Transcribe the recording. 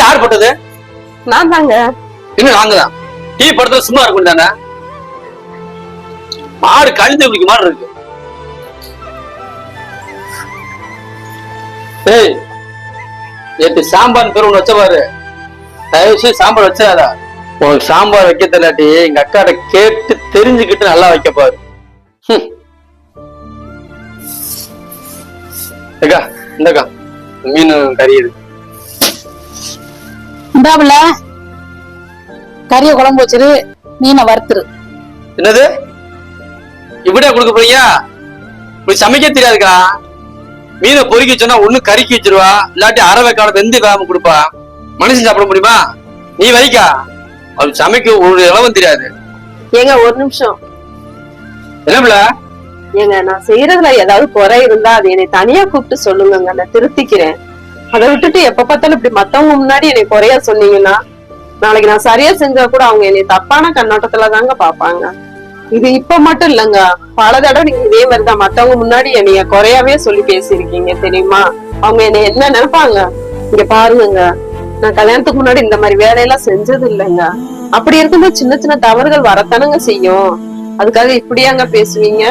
யார் போட்டது? நான் தாங்க. இன்னும் நாங்க தான் டீ படத்துல சும்மா இருக்கும் தானே மாடு கழுத்து பிடிக்க மாதிரி இருக்கு. ஏய் நேற்று சாம்பார் பேர் வச்ச பாரு. தயவு செய்து சாம்பார் வச்சாதா உனக்கு சாம்பார் வைக்க தெரியலாட்டி எங்க அக்காட்ட கேட்டு தெரிஞ்சுக்கிட்டு நல்லா வைக்க பாரு. அக்கா இந்தக்கா மீன் கறி இருக்கு இந்தாப்புல கறிய குழம்பு வச்சிரு மீனை வறுத்துரு. என்னது? இப்படியா கொடுக்க போறீங்க? உங்களுக்கு சமைக்க தெரியாதுக்கா. மீனை பொறுக்கி சொன்னா ஒண்ணு கறிக்கு வச்சிருவா இல்லாட்டி அரை வெந்து வேகாம கொடுப்பா. மனுஷன் சாப்பிட முடியுமா? நீ வைக்கா அவளுக்கு சமைக்க ஒரு இளவும் தெரியாது. ஏங்க ஒரு நிமிஷம். என்ன ஏங்க நான் செய்யறதுல ஏதாவது குறை இருந்தா அது என்னை தனியா கூப்பிட்டு சொல்லுங்கங்க. நான் திருத்திக்கிறேன். அதை விட்டுட்டு எப்ப பார்த்தாலும் இப்படி மத்தவங்க முன்னாடி என்னை குறையா சொன்னீங்கன்னா நாளைக்கு நான் சரியா செஞ்சா கூட அவங்க என்னை தப்பான கண்ணோட்டத்துல தாங்க பாப்பாங்க இது இப்ப மட்டும் இல்லங்க. பல தடவை நீங்க இதே மாதிரிதான் மத்தவங்க முன்னாடி என்னைய குறையாவே சொல்லி பேசியிருக்கீங்க தெரியுமா? அவங்க என்னை என்ன நினைப்பாங்க? இங்க பாருங்க நான் கல்யாணத்துக்கு முன்னாடி இந்த மாதிரி வேலையெல்லாம் செஞ்சது இல்லைங்க. அப்படி இருக்கும்போது சின்ன சின்ன தவறுகள் வரத்தானுங்க செய்யும். அதுக்காக இப்படியாங்க பேசுவீங்க?